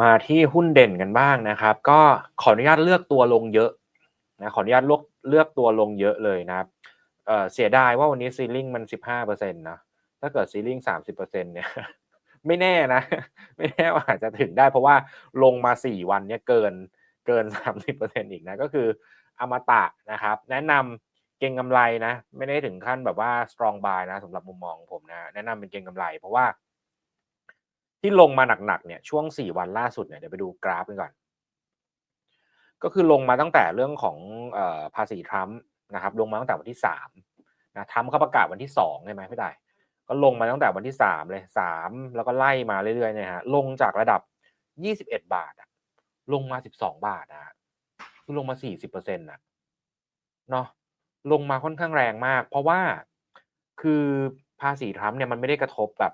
มาที่หุ้นเด่นกันบ้างนะครับ ก็ขออนุญาตเลือกตัวลงเยอะนะขออนุญาตเลือกเลือกตัวลงเยอะเลยนะครับเเสียดายว่าวันนี้ซีลิงมันสิบห้าเปอร์เซ็นต์นะถ้าเกิดซีลิงสามสิบเปอร์เซ็นต์เนี่ยไม่แน่นะ ไม่แน่ว่าอาจจะถึงได้เพราะว่าลงมาสี่วันเนี่ยเกินเกินสามสิบเปอร์เซ็นต์อีกนะ ก็คืออมตะนะครับ แนะนำเก็งกำไรนะ ไม่ได้ถึงขั้นแบบว่า strong buy นะสำหรับมุมมองผมนะ แนะนำเป็นเก็งกำไร เพราะว่า ที่ลงมาหนักๆเนี่ยช่วงสี่วันล่าสุดเนี่ยเดี๋ยวไปดูกราฟกันก่อน ก็คือลงมาตั้งแต่เรื่องของออภาษีทรัมป์นะครับ ลงมาตั้งแต่วันที่สามนะทรัมป์เขาประกาศวันที่สองใช่ไหมพี่ได้ ก็ลงมาตั้งแต่วันที่สามเลยสามแล้วก็ไล่มาเรื่อยๆเนี่ยฮะลงจากระดับยี่สิบเอ็ดบาทลงมาสิบสองบาทนะคือลงมาสี่สิบเปอร์เซ็นต์นะเนาะลงมาค่อนข้างแรงมาก เพราะว่าคือภาษีทรัมป์เนี่ยมันไม่ได้กระทบแบบ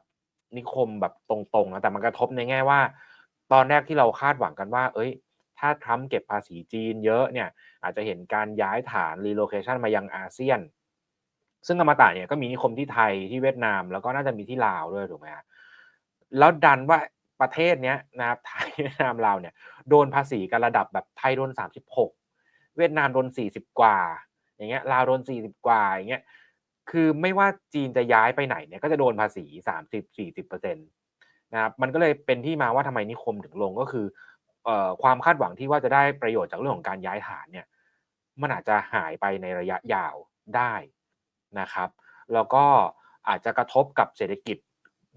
นิคมแบบตรงๆนะแต่มันกระทบในแง่ว่า ตอนแรกที่เราคาดหวังกันว่า เอ้ย ถ้าทรัมป์เก็บภาษีจีนเยอะเนี่ย อาจจะเห็นการย้ายฐานรีโลเคชันมายังอาเซียน ซึ่งอมตะเนี่ยก็มีนิคมที่ไทยที่เวียดนาม แล้วก็น่าจะมีที่ลาวด้วยถูกไหมฮะแล้วดันว่าประเทศเนี้ยนะครับไทยเวียดนามลาวเนี่ยโดนภาษีกันระดับแบบไทยโดนสามสิบหกเวียดนามโดนสี่สิบกว่า อย่างเงี้ยลาวโดนสี่สิบกว่าอย่างเงี้ย คือไม่ว่าจีนจะย้ายไปไหนเนี่ยก็จะโดนภาษีสามสิบสี่สิบเปอร์เซ็นต์นะครับมันก็เลยเป็นที่มาว่าทำไมนิคมถึงลงก็คือเอ่อความคาดหวังที่ว่าจะได้ประโยชน์จากเรื่องของการย้ายฐานเนี่ยมันอาจจะหายไปในระยะยาวได้นะครับ แล้วก็อาจจะกระทบกับเศรษฐกิจ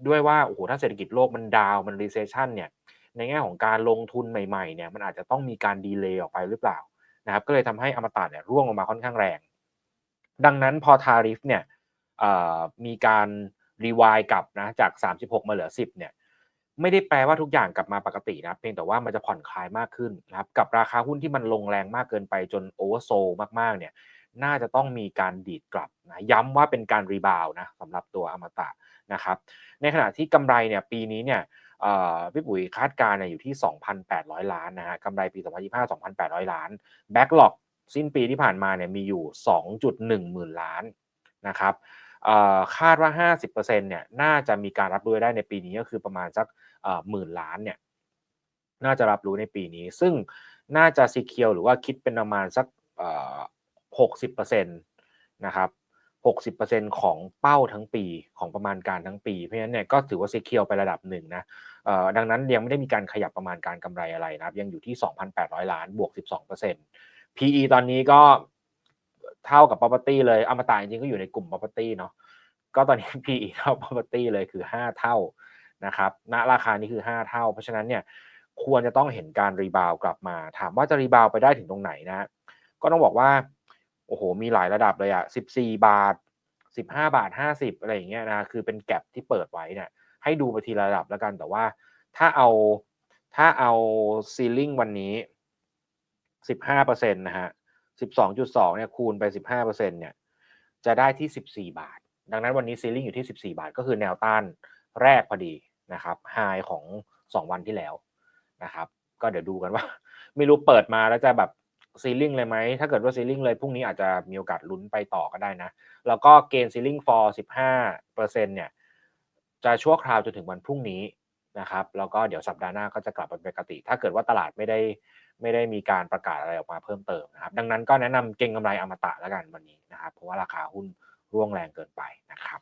ด้วยว่าโอ้โหถ้าเศรษฐกิจโลกมันดาวมันรีเซชชันเนี่ยในแง่ของการลงทุนใหม่ๆเนี่ยมันอาจจะต้องมีการดีเลย์ออกไปหรือเปล่านะครับก็เลยทำให้อมตะเนี่ยร่วงลงมาค่อนข้างแรง ดังนั้นพอทาริฟเนี่ยมีการรีวายกลับนะจาก 36 มาเหลือ 10เนี่ยไม่ได้แปลว่าทุกอย่างกลับมาปกตินะเพียงแต่ว่ามันจะผ่อนคลายมากขึ้นนะครับกับราคาหุ้นที่มันลงแรงมากเกินไปจนโอเวอร์โซมากๆเนี่ยน่าจะต้องมีการดีดกลับนะย้ำว่าเป็นการรีบาวนะสำหรับตัวอมตะนะครับในขณะที่กำไรเนี่ยปีนี้เนี่ยพี่ปุ๋ยคาดการณ์อยู่ที่ 2,800 ล้านนะฮะกำไรปี 2025 2,800 ล้านแบ็กหลอก สิ้นปีที่ผ่านมาเนี่ยมีอยู่ 2.1 หมื่นล้านนะครับคาดว่า 50%เนี่ยน่าจะมีการรับรู้ได้ในปีนี้ก็คือประมาณสักหมื่นล้านเนี่ยน่าจะรับรู้ในปีนี้ ซึ่งน่าจะซีเคียวหรือว่าคิดเป็นประมาณสักหกสิบเปอร์เซ็นต์นะครับหกสิบเปอร์เซ็นต์ของเป้าทั้งปีของประมาณการทั้งปี เพราะฉะนั้นเนี่ยก็ถือว่าซีเคียวไประดับหนึ่งนะดังนั้นยังไม่ได้มีการขยับประมาณการกำไรอะไรนะครับ ยังอยู่ที่ 2,800 ล้านบวก 12% PE ตอนนี้ก็เท่ากับ property เลยอมตะจริงๆก็อยู่ในกลุ่ม property เนาะก็ตอนนี้ PE เท่า property เลยคือ 5 เท่านะครับณราคานี้คือ 5 เท่า เพราะฉะนั้นเนี่ยควรจะต้องเห็นการรีบาวกลับมา ถามว่าจะรีบาวไปได้ถึงตรงไหนนะ ก็ต้องบอกว่า โอ้โห มีหลายระดับเลยอะ14 บาท 15 บาท 50 อะไรอย่างเงี้ยนะ คือเป็นแก็บที่เปิดไว้เนี่ย ให้ดูไปทีละระดับแล้วกัน แต่ว่าถ้าเอาถ้าเอาซีลิงวันนี้ 15%นต์นะฮะ12.2เนี่ยคูณไป15%เปอร์เซ็นต์เนี่ยจะได้ที่14บสี่บาท ดังนั้นวันนี้ซีลิงอยู่ที่14บสี่บาท ก็คือแนวต้านแรกพอดีนะครับไฮของ2วันที่แล้วนะครับ ก็เดี๋ยวดูกันว่า ไม่รู้เปิดมาแล้วจะแบบซีลิงเลยไหม ถ้าเกิดว่าซีลิงเลยพรุ่งนี้อาจจะมีโอกาสลุ้นไปต่อก็ได้นะ แล้วก็เกณฑ์ซีลิงฟอร์15%เนี่ยจะชั่วคราวจนถึงวันพรุ่งนี้นะครับ แล้วก็เดี๋ยวสัปดาห์หน้าก็จะกลับเป็นปกติ ถ้าเกิดว่าตลาดไม่ได้ ไม่ได้มีการประกาศอะไรออกมาเพิ่มเติมนะครับ ดังนั้นก็แนะนำเก็งกำไรอมตะแล้วกันวันนี้นะครับ เพราะว่าราคาหุ้นร่วงแรงเกินไปนะครับ